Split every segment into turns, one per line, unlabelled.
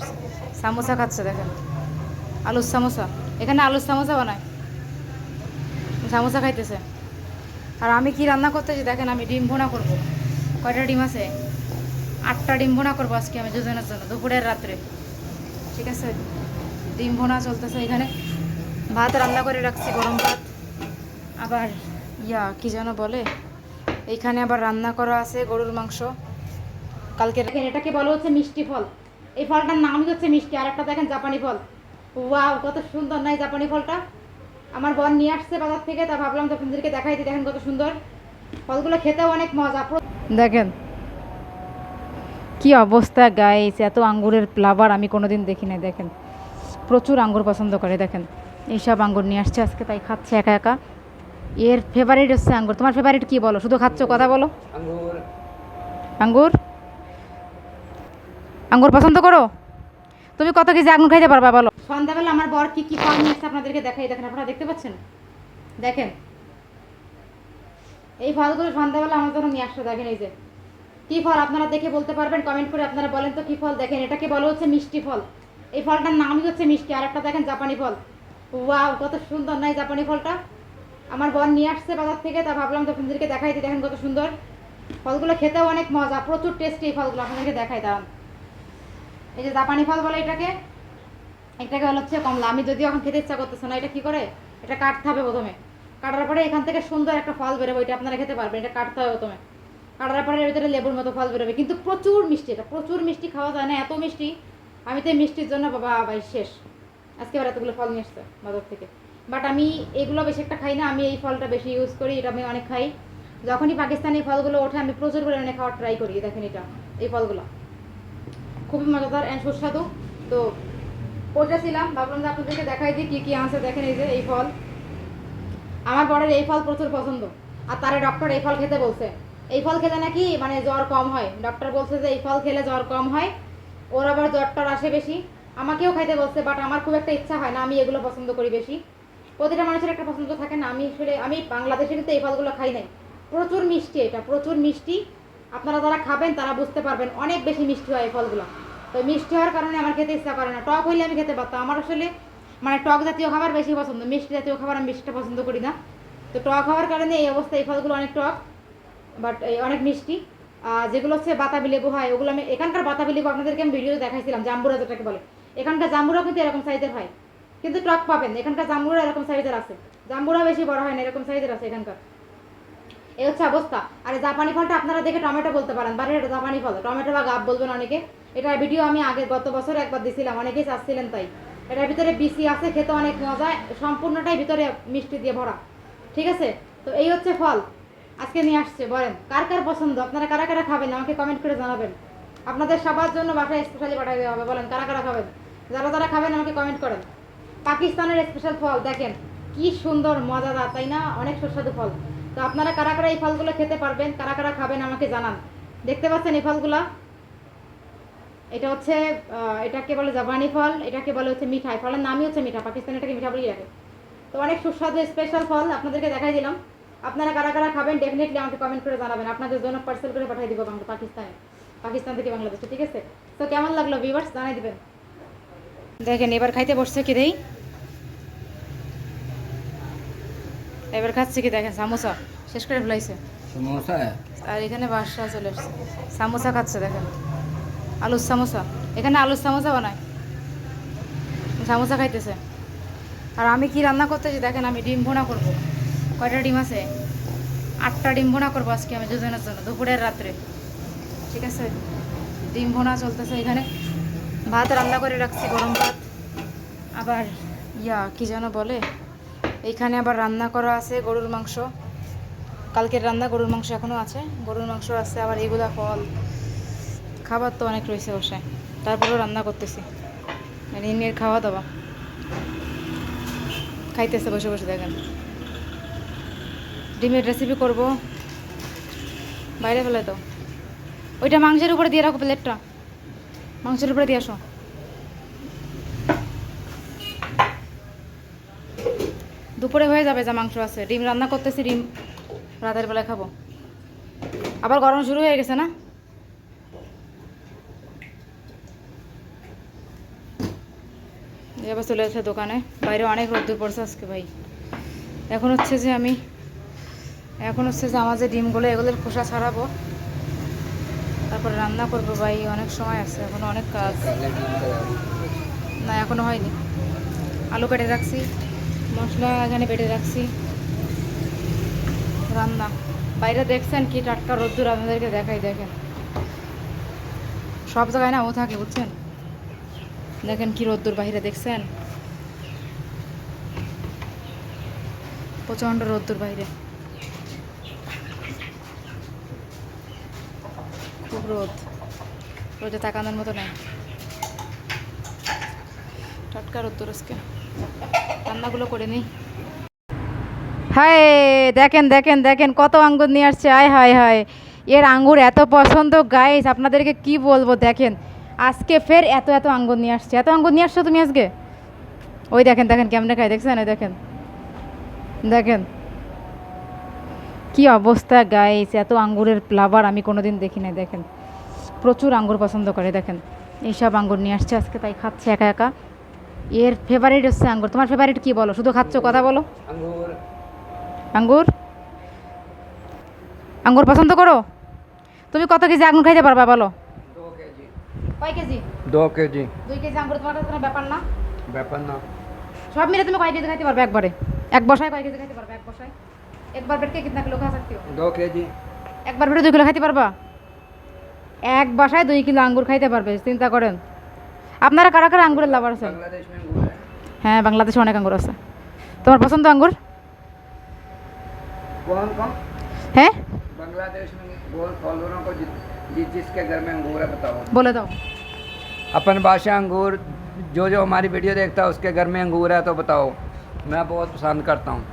চলে সামোসা খাচ্ছে, দেখেন। আলুর সামোসা। এখানে আলুর সামোসা বানায়। সামোসা খাইতেছে। আর আমি কি রান্না করতেছি, দেখেন, আমি ডিম ভোনা করব। কয়টা ডিম আছে? আটটা ডিম ভোনা করব আজকে আমি দুজনের জন্য, দুপুরের রাত্রে। ঠিক আছে? ডিম ভোনা চলতেছে এখানে। ভাত রান্না করে রাখছি, গরম ভাত। আবার, ইয়া, কি যেন বলে? এইখানে আবার রান্না করা আছে গরুর মাংস। কালকে এটাকে বলা হচ্ছে? মিষ্টি ফল। এই ফলটার নামই হচ্ছে মিষ্টি আর একটা দেখেন জাপানি ফল। ওয়াও কত সুন্দর নাই জাপানি ফলটা? আমার বোন নিয়ে আসছে বাজার থেকে তা ভাবলাম তো আপনাদেরকে দেখাই দিই দেখেন কত সুন্দর। ফলগুলো খেতেও অনেক মজা। দেখেন কি অবস্থা গাইস এত আঙ্গুরের ফ্লাভার আমি কোনোদিন দেখি নাই দেখেন। প্রচুর আঙ্গুর পছন্দ করে দেখেন। এইসব আঙ্গুর নিয়ে আসছে আজকে তাই খাচ্ছে একা একা। এর ফেভারিট হচ্ছে আঙ্গুর। তোমার ফেভারিট কি বলো? শুধু খাচ্ছ কথা বলো।
আঙ্গুর।
আঙ্গুর? আঙ্গুর পছন্দ করো? তুমি কত কেজি আঙ্গুর খাইতে পারবা বলো? সন্ধ্যাবেলা আমার বর কি কি ফল নিয়ে আপনাদেরকে দেখাই, দেখেন আপনারা দেখতে পাচ্ছেন? দেখেন। এই ফলগুলো সন্ধ্যাবেলা আমার জন্য নিয়ে আসতে দেখেন এই যে। কি ফল আপনারা দেখে বলতে পারবেন? কমেন্ট করে আপনারা বলেন তো কি ফল? দেখেন, এটাকে বলা হচ্ছে মিষ্টি ফল। এই ফলটার নামই হচ্ছে মিষ্টি, আর একটা দেখেন জাপানি ফল। ওয়াও, কত সুন্দর নাই জাপানি ফলটা? আমার বর নিয়ে আসছে বাজার থেকে, তা ভাবলাম তো আপনাদেরকে দেখাই দিই, দেখেন কত সুন্দর। ফলগুলো খেতেও অনেক মজা, প্রচুর টেস্টি এই ফলগুলো, আপনাদেরকে দেখাই দাঁড়ান এই যে জাপানি ফল বলে এটাকে এটাকে হলো হচ্ছে কমলা। আমি যদিও এখন খেতে ইচ্ছা করতেছে না, এটা কি করে? এটা কাটতে হবে প্রথমে। কাটার পরে এখান থেকে সুন্দর একটা ফল বেরোবে এটা আপনারা খেতে পারবেন, এটা কাটতে হবে প্রথমে। কাটার পরে এর ভিতরে লেবুর মতো ফল বেরোবে। কিন্তু প্রচুর মিষ্টি এটা, প্রচুর মিষ্টি খাওয়া যায় না, এত মিষ্টি। আমি তো মিষ্টির জন্য বাবা ভাই শেষ। আজকে আবার এতগুলো ফল নিয়ে আসছে বাজার থেকে। বাট আমি এগুলো বেশি একটা খাই না, আমি এই ফলটা বেশি ইউজ করি, এটা আমি অনেক খাই। যখনই পাকিস্তানি ফলগুলো ওঠে, আমি প্রচুর পরিমাণে খাওয়ার ট্রাই করি, দেখেন এটা, এই ফলগুলো। খুবই মজাদার অ্যান্ড সুস্বাদু। তো পড়েছিলাম ভাবলাম যে আপনাদেরকে দেখাই দিই কী কী আছে দেখেন এই যে এই ফল। আমার বরের এই ফল প্রচুর পছন্দ। আর তারে ডক্টর এই ফল খেতে বলছে। এই ফল খেলে নাকি মানে জ্বর কম হয়। ডক্টর বলছে যে এই ফল খেলে জ্বর কম হয়। ওর আবার জ্বরটার আসে বেশি। আমাকেও খাইতে বলছে বাট আমার খুব একটা ইচ্ছা হয় না, আমি এগুলো পছন্দ করি বেশি। প্রতিটা মানুষের একটা পছন্দ থাকে না। আমি আসলে, আমি বাংলাদেশে কিন্তু এই ফলগুলো খাই নাই। প্রচুর মিষ্টি এটা, প্রচুর মিষ্টি। আপনারা যারা খাবেন, তারা বুঝতে পারবেন, অনেক বেশি মিষ্টি হয় এই ফলগুলো। তো মিষ্টি হওয়ার কারণে আমার খেতে ইচ্ছা করে না। টক হইলে আমি খেতে পারতাম। আমার আসলে মানে টক জাতীয় খাবার বেশি পছন্দ। মিষ্টি জাতীয় খাবার আমি বেশিটা পছন্দ করি না। তো টক হওয়ার কারণে এই অবস্থা, এই ফলগুলো অনেক টক বাট এই অনেক মিষ্টি। আর যেগুলো হচ্ছে বাতাবি লেবু হয়, ওগুলো আমি এখানকার বাতাবি লেবু আপনাদেরকে আমি ভিডিও দেখাইছিলাম, জাম্বুরা যেটাকে বলে। এখানকার জাম্বুরাও কিন্তু এরকম সাইজের হয়। কিন্তু টক পাবেন। এখানকার জাম্বুরা এরকম সাইজের আছে। জাম্বুরা বেশি বড় হয় না, এরকম সাইজের আছে এখানকার। এই হচ্ছে অবস্থা। আর জাপানি ফলটা আপনারা দেখে টমেটো বলতে পারেন বাড়ির এটা জাপানি ফল। টমেটো বা গাব বলবেন অনেকে। এটার ভিডিও আমি আগে গত বছর একবার দিছিলাম, অনেকেই চাচ্ছিলেন তাই। এটার ভিতরে বিসি আছে, খেতে অনেক মজা, সম্পূর্ণটাই ভিতরে মিষ্টি দিয়ে ভরা। ঠিক আছে? তো এই হচ্ছে ফল। আজকে নিয়ে আসছে, বলেন, কার কার পছন্দ? আপনারা কারা কারা খাবেন? আমাকে কমেন্ট করে জানাবেন। আপনাদের সবার জন্য বাসায় স্পেশালি পাঠিয়ে দেওয়া হবে, বলেন, কারা কারা খাবেন? যারা যারা খাবেন, আমাকে কমেন্ট করেন। পাকিস্তানের স্পেশাল ফল, দেখেন, কি সুন্দর, মজাদার, তাই না? অনেক সুস্বাদু ফল। তো আপনারা কারা কারা এই ফলগুলো খেতে পারবেন, কারা কারা খাবেন আমাকে জানান। দেখতে পাচ্ছেন এই ফলগুলা? এটা হচ্ছে এটাকে বলে জাপানি ফল, এটাকে বলে হচ্ছে মিঠাই। ফলের নামই হচ্ছে মিঠা পাকিস্তান এটাকে মিঠা বলেই রাখে। তো অনেক সুস্বাদু স্পেশাল ফল, আপনাদেরকে দেখাই দিলাম। আপনারা কারা কারা খাবেন ডেফিনেটলি আমাকে কমেন্ট করে জানাবেন। আপনাদের জন্য পার্সেল করে পাঠিয়ে দিব বাংলা পাকিস্তানে, পাকিস্তান থেকে বাংলাদেশে, ঠিক আছে? তো কেমন লাগল ভিউয়ার্স জানাই দিবেন। দেখেন, এবার খাইতে বসছে কি দেই? এবার খাচ্ছে কি দেখেন সামোসা। শেষ করে ফেলাইছে। আর এখানে বাসা চলে এসছে সামোসা খাচ্ছে দেখেন। আলুর সামোসা। এখানে আলুর সামোসা বানায়। সামোসা খাইতেছে। আর আমি কি রান্না করতেছি দেখেন আমি ডিম ভোনা করব। কয়টা ডিম আছে? আটটা ডিম ভোনা করব আজকে আমি দুজনের জন্য দুপুরের রাত্রে। ঠিক আছে? ডিম ভোনা চলতেছে এখানে। ভাত রান্না করে রাখছি গরম ভাত। আবার ইয়া কি যেন বলে? এইখানে আবার রান্না করা আছে গরুর মাংস। কালকের রান্না গরুর মাংস এখনও আছে। গরুর মাংস আছে, আবার এগুলা ফল। খাবার তো অনেক রয়েছে বসে তারপরেও রান্না করতেছি। মানে খাওয়া দাওয়া। খাইতেছে, বসে বসে দেখেন। ডিমের রেসিপি করব। বাইরে ফেলে দাও। ওইটা মাংসের উপরে দিয়ে রাখো প্লেটটা মাংসের উপরে দিয়ে আসো। দুপুরে হয়ে যাবে যা মাংস আছে। ডিম রান্না করতেছি, ডিম রাতের বেলায় খাব। আবার গরম শুরু হয়ে গেছে না? এবার চলে যাচ্ছে দোকানে। বাইরে অনেক রোদ্দুর পড়ছে আজকে ভাই। এখন হচ্ছে যে আমি, এখন হচ্ছে যে আমার যে ডিমগুলো, এগুলোর খোসা ছাড়াবো। তারপরে রান্না করব ভাই, অনেক সময় আছে, এখনও অনেক কাজ। না, এখনও হয়নি। আলু কেটে রাখছি। মশলা এখানে বেটে রাখছি। রান্না। বাইরে দেখছেন কি টাটকা রোদ্দুর, আপনাদেরকে দেখাই, দেখেন। সব জায়গায় না ও থাকে, বুঝছেন? দেখেন কি রোদ্দুর বাইরে দেখছেন? প্রচণ্ড রোদ্দুর বাইরে। খুব রোদ। রোদে তাকানোর মতো নেই। টাটকা রোদ্দুর আজকে। রান্নাগুলো করে নিই। হায়, দেখেন দেখেন দেখেন, কত আঙ্গুর নিয়ে আসছে, আয় হায় হায়। এর আঙ্গুর এত পছন্দ গাইস আপনাদেরকে কি বলব, দেখেন। আজকে ফের এত এত আঙ্গুর নিয়ে আসছে। এত আঙ্গুর নিয়ে আসছো তুমি আজকে? ওই দেখেন দেখেন কেমনে খাই দেখছেন? ওই দেখেন। দেখেন। কি অবস্থা গাইস এত আঙ্গুরের ফ্লাভার আমি কোনোদিন দেখি নাই, দেখেন। প্রচুর আঙ্গুর পছন্দ করে, দেখেন। এইসব আঙ্গুর নিয়ে আসছে, আজকে তাই খাচ্ছে একা একা। এর ফেভারিট হচ্ছে আঙ্গুর তোমার ফেভারিট কি বলো শুধু খাচ্ছ কথা বলো
अंगूर
আঙ্গুর আঙ্গুর পছন্দ করো তুমি কত কেজি আঙ্গুর খাইতে পারবা বলো
दो के जी
কয় কেজি
दो के जी
দুই কেজি আঙ্গুর তোমার কাছে কোনো ব্যাপার না
ব্যাপার না
সব মিলে তুমি কয় কেজি খাইতে পারবে একবারে এক বসায় কয় কেজি খাইতে পারবে এক বসায় একবার পেটকে কিতনা কিলো খা सकती हो
दो के जी
একবার পেটে দুই কিলো খাইতে পারবা এক বাসায় দুই কিলো আঙ্গুর খাইতে পারবে চিন্তা করেন আপনারা কারা কারা আঙ্গুরের লাভার আছেন
बांग्लादेश में अंगूर है
হ্যাঁ বাংলাদেশে অনেক আঙ্গুর আছে তোমার পছন্দ আঙ্গুর
कौन कौन
হ্যাঁ
बांग्लादेश में बोल फॉलोअरों को जिस जिस जिसके घर में अंगूर है बताओ
বলে দাও
अपन भाषा अंगूर जो जो हमारी वीडियो देखता है उसके घर में अंगूर है तो बताओ मैं बहुत पसंद करता हूँ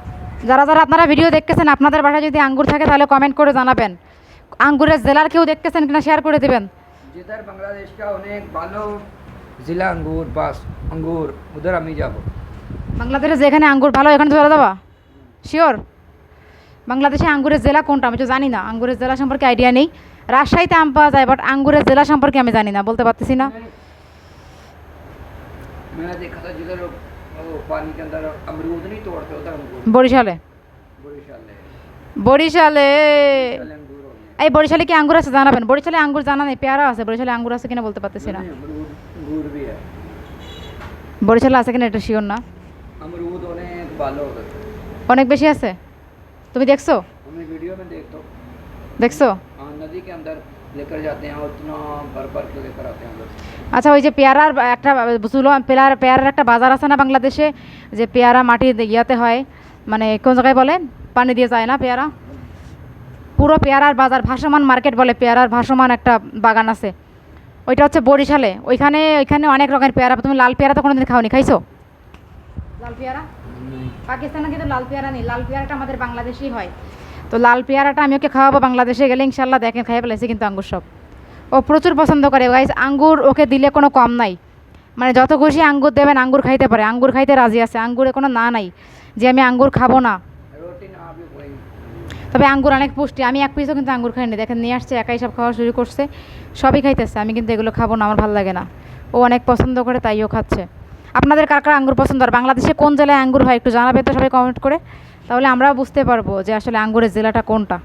যারা যারা আপনারা ভিডিও দেখতেছেন আপনাদের বাসায় যদি আঙ্গুর থাকে তাহলে কমেন্ট করে জানাবেন আঙ্গুরের জেলার কেউ দেখতেছেন কিনা শেয়ার করে দেবেন
जिधर बांग्लादेश का अनेक बालो জিলা আঙ্গুর বাস আঙ্গুর ওদের আমি যাব
বাংলাদেশে যেখানে আঙ্গুর ভালো এখানে চলে যাবা শিওর বাংলাদেশে আঙ্গুরের জেলা কোনটা আমি তো জানি না আঙ্গুরের জেলা সম্পর্কে আইডিয়া নেই রাজশাহীতে আম পাওয়া যায় বাট আঙ্গুরের জেলা সম্পর্কে আমি জানি না বলতে পারতেছি না। বরিশালে বরিশালে এই বরিশালে কি আঙ্গুর আছে? জানাবেন বরিশালে আঙ্গুর জানা নেই পেয়ারা আছে। বরিশালে আঙ্গুর আছে কিনা বলতে পারতেছি না। বরিশাল আছে কিনা এটা শিওর না? অনেক বেশি আছে? তুমি দেখছ? দেখছ? আচ্ছা ওই যে পেয়ারার একটা বুঝলো? পেয়ারা পেয়ারার একটা বাজার আছে না বাংলাদেশে? যে পেয়ারা মাটি ইয়াতে হয় মানে কোন জায়গায় বলে? পানি দিয়ে যায় না পেয়ারা? পুরো পেয়ারার বাজার ভাসমান মার্কেট বলে পেয়ারার ভাসমান একটা বাগান আছে। ওইটা হচ্ছে বরিশালে। ওইখানে ওইখানে অনেক রকমের পেয়ারা। তুমি লাল পেয়ারা তো কোনোদিন খাওনি খাইছো? লাল পেয়ারা? পাকিস্তানে কিন্তু লাল পেয়ারা নেই। লাল পেয়ারাটা আমাদের বাংলাদেশি হয়। তো লাল পেয়ারাটা আমি ওকে খাওয়াবো বাংলাদেশে গেলে ইনশাল্লাহ দেখেন খাইয়ে ফেলেছি কিন্তু আঙ্গুর সব। ও প্রচুর পছন্দ করে। গাইস আঙ্গুর ওকে দিলে কোনো কম নাই। মানে যত খুশি আঙ্গুর দেবেন আঙ্গুর খাইতে পারে। আঙ্গুর খাইতে রাজি আছে। আঙ্গুরে কোনো না নাই যে আমি আঙ্গুর খাব না। তবে আঙ্গুর অনেক পুষ্টি। আমি এক পিসও কিন্তু আঙ্গুর খাইনি। দেখেন, নিয়ে আসছে, একাই সব খাওয়া শুরু করছে। সবই খাইতেছে। আমি কিন্তু এগুলো খাব না, আমার ভালো লাগে না। ও অনেক পছন্দ করে তাইও খাচ্ছে। আপনাদের কার কার আঙ্গুর পছন্দ? আর বাংলাদেশে কোন জেলায় আঙ্গুর হয় একটু জানাবে তো সবাই কমেন্ট করে। তাহলে আমরাও বুঝতে পারব যে আসলে আঙ্গুরের জেলাটা কোনটা।